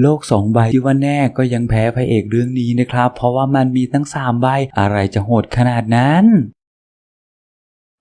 โลกสองใบที่ว่าแน่ก็ยังแพ้พระเอกเรื่องนี้นะครับ เพราะว่ามันมีตั้งสามใบอะไรจะโหดขนาดนั้น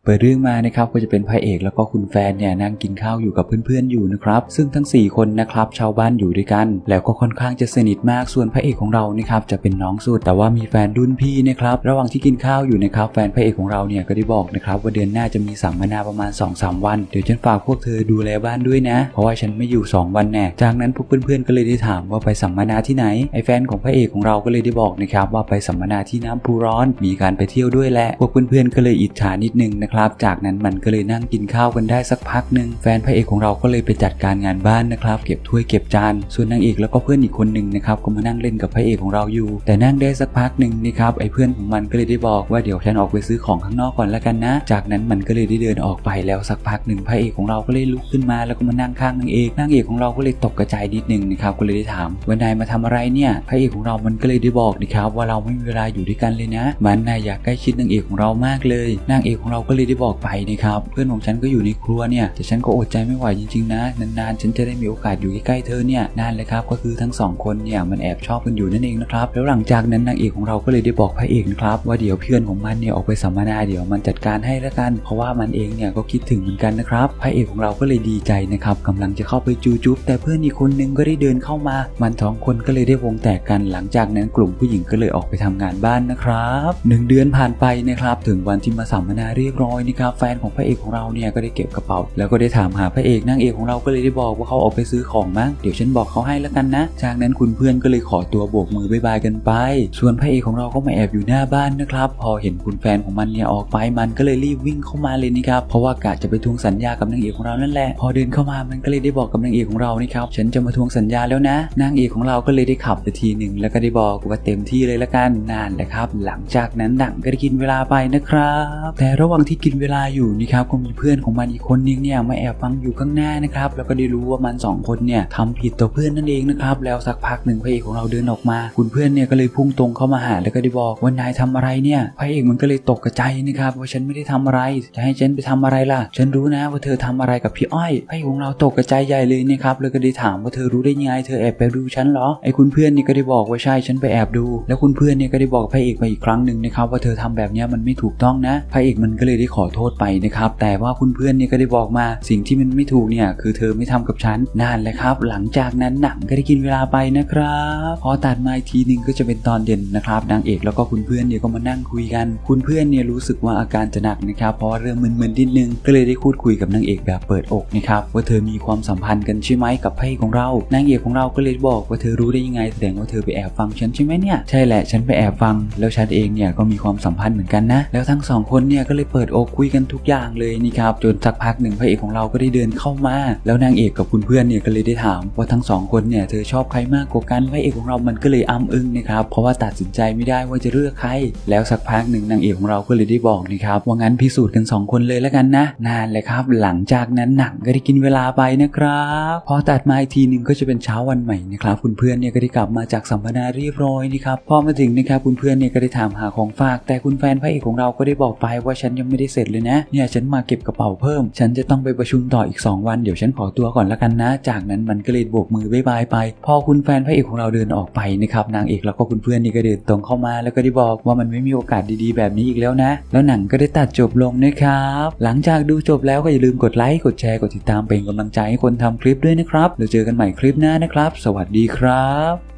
ปิดเรื่องมานะครับก็จะเป็นพระเอกแล้วก็คุณแฟนเนี่ยนั่งกินข้าวอยู่กับเพื่อนๆอยู่นะครับซึ่งทั้ง 4 คนนะครับชาวบ้านอยู่ด้วยกัน แล้วก็ค่อนข้างจะสนิทมากส่วนพระเอกของเรานะครับจะเป็นน้องสุด แต่ว่ามีแฟนรุ่นพี่นะครับระหว่างที่กินข้าวอยู่นะครับแฟนพระเอกของเราเนี่ยก็ได้บอกนะครับว่าเดือนหน้าจะมีสัมมนาประมาณ 2-3 วัน เดี๋ยวฉันฝากพวกเธอดูแลบ้านด้วยนะ เพราะว่าฉันไม่อยู่ 2 วันแน่จากนั้นพวกเพื่อนๆก็เลยได้ถามว่าไปสัมมนาที่ไหนไอ้แฟนของพระเอกของเราก็เลยได้บอกนะครับว่าไปสัมมนาที่น้ำพุร้อน มีการไปเที่ยวด้วยแหละพวกเพื่อนๆก็เลยอิจฉานิดนึงนะครับจากนั้นมันก็เลยนั่งกินข้าวกันได้สักพักหนึ่งแฟนพระเอกของเราก็เลยไปจัดการงานบ้านนะครับ เก็บถ้วยเก็บจาน ส่วนนางเอกแล้วก็เพื่อนอีกคนหนึ่งนะครับก็มานั่งเล่นกับพระเอกของเราอยู่ แต่นั่งได้สักพักหนึ่งนะครับไอ้เพื่อนของมันก็เลยได้บอกว่าเดี๋ยวฉันออกไปซื้อของข้างนอกก่อนแล้วกันนะ จากนั้นมันก็เลยได้เดินออกไปแล้วสักพักหนึ่งพระเอกของเราก็เลยลุกขึ้นมาแล้วก็มานั่งข้างนางเอกนางเอกของเราก็เลยตกกระจายนิดนึงนะครับก็เลยได้ถามว่านายมาทำอะไรเนี่ยพระเอกของเรามันก็เลยได้บอกนะครับว่าเราไม่มีเวลาอยู่ด้วยกันเลยนะ มันนายอยากใกล้ชิดนางเอกของเรามากเลยนางเอกของเราก็เลยได้บอกไปนะครับ เพื่อนของฉันก็อยู่ในครัวเนี่ย แต่ฉันก็อดใจไม่ไหวจริงๆนะ นานๆ ฉันจะได้มีโอกาสอยู่ใกล้ๆเธอเนี่ย นั่นเลยครับ ก็คือทั้งสองคนเนี่ยมันแอบชอบกันอยู่นั่นเองนะครับ แล้วหลังจากนั้นนางเอกของเราก็เลยได้บอกพระเอกนะครับว่าเดี๋ยวเพื่อนของมันเนี่ยออกไปสัมมนาเดี๋ยวมันจัดการให้แล้วกัน เพราะว่ามันเองเนี่ยก็คิดถึงเหมือนกันนะครับพระเอกของเราก็เลยดีใจนะครับกำลังจะเข้าไปจูจุ๊บแต่เพื่อนอีกคนนึงก็ได้เดินเข้ามา มันสองคนก็เลยได้วงแตกกันหลังจากนั้นกลุ่มผู้หญิงก็เลยออกไปทำงานบ้านนะครับหนึ่งเดือนผ่านไปนะครับถึงวันที่มาสัมมนาเรียบร้อยนะครับแฟนของพระเอกของเราเนี่ยก็ได้เก็บกระเป๋า แล้วก็ได้ถามหาพระเอกนางเอกของเราก็เลยได้บอกว่าเขาออกไปซื้อของมั้งเดี๋ยวฉันบอกเขาให้แล้วกันนะ จากนั้นคุณเพื่อนก็เลยขอตัวโบกมือบายบายกันไป ส่วนพระเอกของเราก็มาแอบอยู่หน้าบ้านนะครับพอเห็นคุณแฟนของมันเนี่ยออกไปมันก็เลยรีบวิ่งเข้ามาเลยนะครับเพราะว่ากะจะไปทวงสัญญากับนางเอกของเรานั่นแหละพอเดินเข้ามามันก็เลยได้บอกกับนางเอกของเรานี่ครับฉันจะมาทวงสัญญาแล้วนะ นางเอกของเราก็เลยได้ขับไปทีหนึ่งแล้วก็ได้บอกว่าเต็มที่เลยละกันนานแหละครับ หลังจากนั้นหนังก็ได้กินเวลาไปนะครับ แต่ระหว่างที่กินเวลาอยู่นี่ครับก็มีเพื่อนของมันอีกคนนึงเนี่ยมาแอบฟังอยู่ข้างหน้านะครับแล้วก็ได้รู้ว่ามันสองคนเนี่ยทำผิดต่อเพื่อนนั่นเองนะครับแล้วสักพักหนึ่งพระเอกของเราเดินออกมา คุณเพื่อนเนี่ยก็เลยพุ่งตรงเข้ามาหาแล้วก็ได้บอกว่านายทำอะไรเนี่ยพระเอกมันก็เลยตกกระใจนะครับว่าฉันไม่ได้ทำอะไร จะให้ฉันไปทำอะไรล่ะ ฉันรู้นะว่าเธอทำอะไรกับพี่อ้อยพระเอกของเราตกกระใจใหญ่เลยนะครับแล้วก็ได้ถามว่าเธอรู้ได้ยังไงเธอแอบไปดูฉันเหรอไอ้คุณเพื่อนนี่ก็ได้บอกว่าใช่ฉันไปแอบดู แล้วคุณเพื่อนเนี่ยก็ได้บอกพระเอกมาอีกครั้งหนึ่งนะครับว่าเธอทำแบบนี้มันไม่ถูกต้องนะพระเอกมันก็เลยได้ขอโทษไปนะครับ แต่ว่าคุณเพื่อนเนี่ยก็ได้บอกมาสิ่งที่มันไม่ถูกเนี่ยคือเธอไม่ทำกับฉันนั่นแหละครับ หลังจากนั้นหนังก็ได้กินเวลาไปนะครับ พอตัดมาอีกทีหนึงก็จะเป็นตอนเด่นนะครับนางเอกแล้วก็คุณเพื่อนเนี่ยก็มานั่งคุยกัน คุณเพื่อนเนี่ยรู้สึกว่าอาการจะหนักนะครับ เพราะเริ่มมึนๆนิดนึงก็เลยได้พูดคุยกับนางเอกแบบเปิดอกนะครับว่าเธอมีความสัมพันธ์กันใช่ไหมกับพระเอกของเรานางเอกของเราก็เลยบอกว่าเธอรู้ได้ยังไงแสดงว่าเธอไปแอบฟังฉันใช่ไหมเนี่ยใช่แหละฉันไปแอบฟัง แล้วฉันเองเนี่ยก็มีความสัมพันธ์เหมือนกันนะแล้วทั้งสองคนเนี่ยก็เลยเปิดอคุยกันทุกอย่างเลยนี่ครับจนสักพักหนึ่งพระเอกของเราก็ได้เดินเข้ามา แล้วนางเอกกับคุณเพื่อนเนี่ยก็เลยได้ถามว่าทั้งสองคนเนี่ยเธอชอบใครมากกว่ากันพระเอกของเรามันก็เลยอ้ำอึ้งนะครับเพราะว่าตัดสินใจไม่ได้ว่าจะเลือกใคร แล้วสักพักหนึ่งนางเอกของเราก็เลยได้บอกนะครับว่างั้นพิสูจน์กันสองคนเลยแล้วกันนะ นานเลยครับ หลังจากนั้นหนังก็ได้กินเวลาไปนะครับพอตัดมาอีกทีหนึ่งก็จะเป็นเช้าวันใหม่นะครับคุณเพื่อนเนี่ยก็ได้กลับมาจากสัมมนาเรียบร้อยนะครับพอมาถึงนะครับคุณเพื่อนเนี่ยก็ได้ถามหาของฝาก แต่คุณแฟนพระเอกของเราก็ได้บอกไปว่าฉันยังไม่ได้เสร็จเลยนะ เนี่ยฉันมาเก็บกระเป๋าเพิ่ม ฉันจะต้องไปประชุมต่ออีก 2 วันเดี๋ยวฉันขอตัวก่อนละกันนะ จากนั้นมันก็เลยโบกมือบายบายไป พอคุณแฟนพระเอกของเราเดินออกไปนะครับนางเอกแล้วก็คุณเพื่อนนี่ก็เดินตรงเข้ามา แล้วก็ได้บอกว่ามันไม่มีโอกาสดีๆแบบนี้อีกแล้วนะ แล้วหนังก็ได้ตัดจบลงนะครับ หลังจากดูจบแล้วก็อย่าลืมกดไลค์กดแชร์กดติดตามเป็นกำลังใจให้คนทำคลิปด้วยนะครับแล้วเจอกันใหม่คลิปหน้านะครับ สวัสดีครับ